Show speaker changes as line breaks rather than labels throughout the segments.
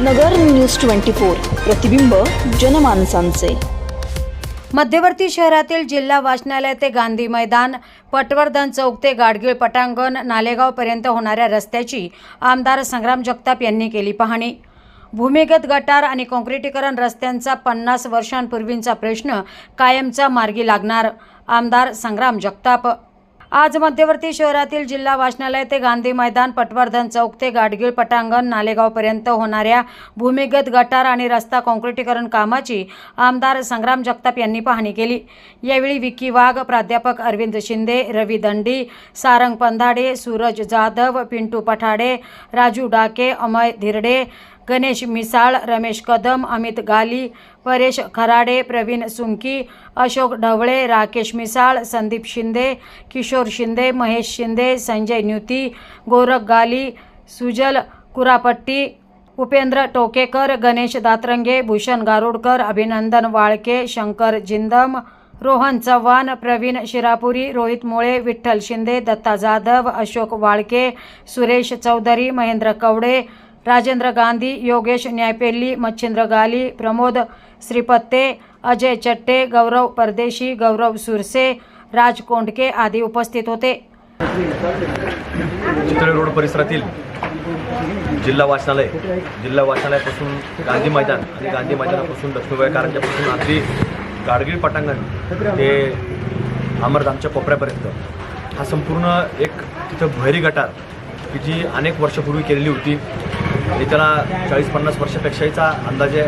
नगर news twenty four प्रतिबिंब जनमानसांचे.
मध्यवर्ती शहरातील जिल्हा वाचनालय ते गांधी मैदान पटवर्धन चौक ते गाडगीळ पटांगण नालेगावपर्यंत होणाऱ्या रस्त्याची आमदार संग्राम जगताप यांनी केली पाहणी. भूमिगत गटार आणि काँक्रिटीकरण रस्त्यांचा पन्नास वर्षांपूर्वींचा प्रश्न कायमचा मार्गी लागणार आमदार संग्राम जगताप. आज मध्यवर्ती शहरातील जिल्हा वाचनालय ते गांधी मैदान पटवर्धन चौक ते गाडगीळ पटांगण नालेगावपर्यंत होणाऱ्या भूमिगत गटार आणि रस्ता काँक्रिटीकरण कामाची आमदार संग्राम जगताप यांनी पाहणी केली. यावेळी विक्की वाघ प्राध्यापक अरविंद शिंदे रवी दंडी सारंग पंधाडे सूरज जाधव पिंटू पठाडे राजू डाके अमय धिरडे गणेश मिसाळ रमेश कदम अमित गाली परेश खराडे प्रवीण सुंकी अशोक ढवळे राकेश मिसाळ संदीप शिंदे किशोर शिंदे महेश शिंदे संजय न्युती गोरख गाली सुजल कुरापट्टी उपेंद्र टोकेकर गणेश दातरंगे भूषण गारुडकर अभिनंदन वाळके शंकर जिंदम रोहन चव्हाण प्रवीण शिरापुरी रोहित मुळे विठ्ठल शिंदे दत्ता जाधव अशोक वाळके सुरेश चौधरी महेंद्र कवडे राजेंद्र गांधी योगेश न्यायपेल्ली मच्छिंद्र गाली प्रमोद श्रीपत्ते अजय चट्टे गौरव परदेशी गौरव सुरसे राज कोंडके आदी उपस्थित होते
चितळे रोड परिसरातील जिल्हा वाचनालय जिल्हा वाचनालयापासून गांधी मैदान आणि गांधी मैदानापासून लक्ष्मीबाई कारंजापासून अगदी गाडगीळ पटांगण ते अमरधामच्या कोपऱ्यापर्यंत हा संपूर्ण एक तिथं भैरी गटार की जी अनेक वर्षापूर्वी केलेली होती आणि त्याला चाळीस पन्नास वर्षापेक्षाहीचा अंदाजे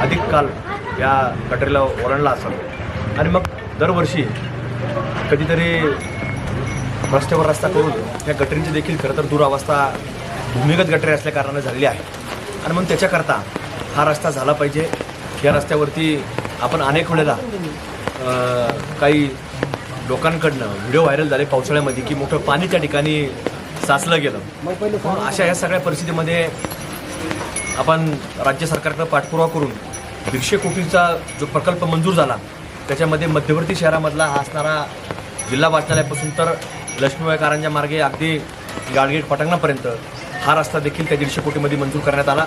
अधिक काल या गटारीला ओलांडला असेल. आणि मग दरवर्षी कधीतरी रस्त्यावर रस्ता करून या गटरींची देखील खरं तर दुरावस्था भूमिगत गटरी असल्याकारणाने झालेली आहे. आणि म्हणून त्याच्याकरता हा रस्ता झाला पाहिजे. या रस्त्यावरती आपण अनेक वेळेला काही लोकांकडनं व्हिडिओ व्हायरल झाले पावसाळ्यामध्ये की मोठं पाणी त्या ठिकाणी साचलं गेलं. अशा या सगळ्या परिस्थितीमध्ये आपण राज्य सरकारकडे पाठपुरावा करून दीडशे कोटीचा जो प्रकल्प मंजूर झाला त्याच्यामध्ये मध्यवर्ती शहरामधला हा असणारा जिल्हा वाचनालयापासून तर लक्ष्मीबाई कारंजा मार्गे अगदी गाडगेट पटांगणापर्यंत हा रस्ता देखील त्या दीडशे कोटीमध्ये मंजूर करण्यात आला.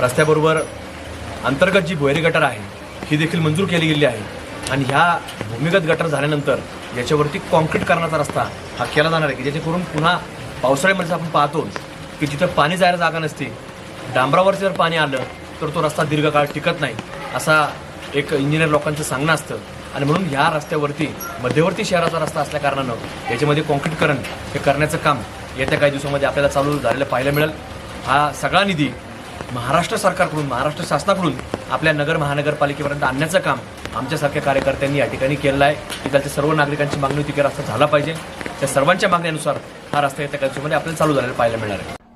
रस्त्याबरोबर अंतर्गत जी भुयारी गटर आहे ही देखील मंजूर केली गेली आहे. आणि ह्या भूमिगत गटर झाल्यानंतर याच्यावरती कॉन्क्रीट करण्याचा रस्ता हा केला जाणार आहे की जेणेकरून पुन्हा पावसाळ्यामध्ये आपण पाहतो की जिथं पाणी जायला जागा नसते डांबरावरती जर पाणी आलं तर तो रस्ता दीर्घकाळ टिकत नाही असा एक इंजिनियर लोकांचं सांगणं असतं. आणि म्हणून ह्या रस्त्यावरती मध्यवर्ती शहराचा रस्ता असल्याकारणानं याच्यामध्ये कॉन्क्रीटकरण हे करण्याचं काम येत्या काही दिवसामध्ये आपल्याला चालू झालेलं पाहायला मिळेल. हा सगळा निधी महाराष्ट्र सरकारकडून महाराष्ट्र शासनाकडून आपल्या नगर महानगरपालिकेपर्यंत आणण्याचं काम आमच्यासारख्या कार्यकर्त्यांनी या ठिकाणी केलेलं आहे. की त्याच्या सर्व नागरिकांची मागणी होती की रस्ता झाला पाहिजे. त्या सर्वांच्या मागण्यानुसार हा रस्ता येत्या काही दिवसामध्ये आपल्याला चालू झालेला पाहायला मिळणार आहे.